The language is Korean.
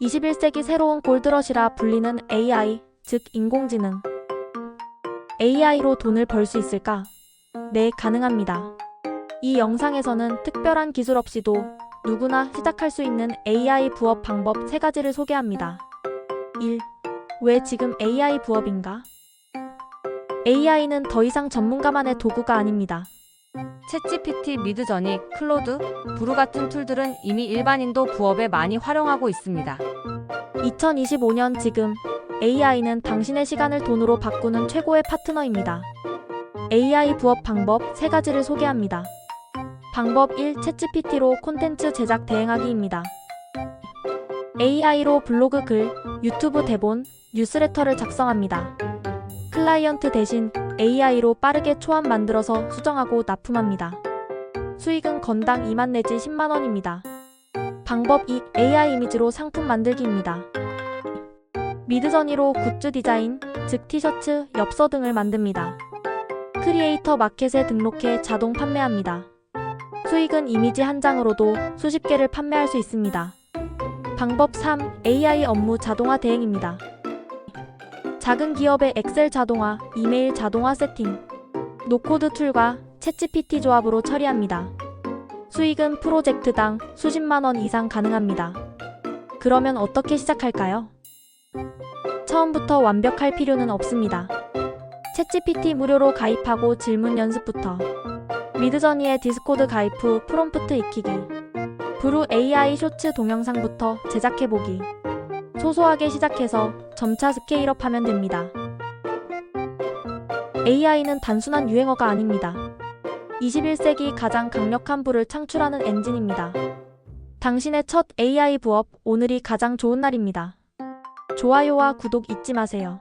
21세기 새로운 골드러시라 불리는 AI, 즉 인공지능. AI로 돈을 벌 수 있을까? 네, 가능합니다. 이 영상에서는 특별한 기술 없이도 누구나 시작할 수 있는 AI 부업 방법 3가지를 소개합니다. 1. 왜 지금 AI 부업인가? AI는 더 이상 전문가만의 도구가 아닙니다. 챗GPT, 미드저니, 클로드, 브루 같은 툴들은 이미 일반인도 부업에 많이 활용하고 있습니다. 2025년 지금 AI는 당신의 시간을 돈으로 바꾸는 최고의 파트너입니다. AI 부업 방법 3가지를 소개합니다. 방법 1. 챗GPT로 콘텐츠 제작 대행하기입니다. AI로 블로그 글, 유튜브 대본, 뉴스레터를 작성합니다. 클라이언트 대신 AI로 빠르게 초안 만들어서 수정하고 납품합니다. 수익은 건당 2만 내지 10만 원입니다. 방법 2. AI 이미지로 상품 만들기입니다. 미드저니로 굿즈 디자인, 즉 티셔츠, 엽서 등을 만듭니다. 크리에이터 마켓에 등록해 자동 판매합니다. 수익은 이미지 한 장으로도 수십 개를 판매할 수 있습니다. 방법 3. AI 업무 자동화 대행입니다. 작은 기업의 엑셀 자동화, 이메일 자동화 세팅, 노코드 툴과 챗GPT 조합으로 처리합니다. 수익은 프로젝트당 수십만 원 이상 가능합니다. 그러면 어떻게 시작할까요? 처음부터 완벽할 필요는 없습니다. 챗GPT 무료로 가입하고 질문 연습부터 미드저니의 디스코드 가입 후 프롬프트 익히기 브루 AI 쇼츠 동영상부터 제작해보기 소소하게 시작해서 점차 스케일업 하면 됩니다. AI는 단순한 유행어가 아닙니다. 21세기 가장 강력한 부를 창출하는 엔진입니다. 당신의 첫 AI 부업 오늘이 가장 좋은 날입니다. 좋아요와 구독 잊지 마세요.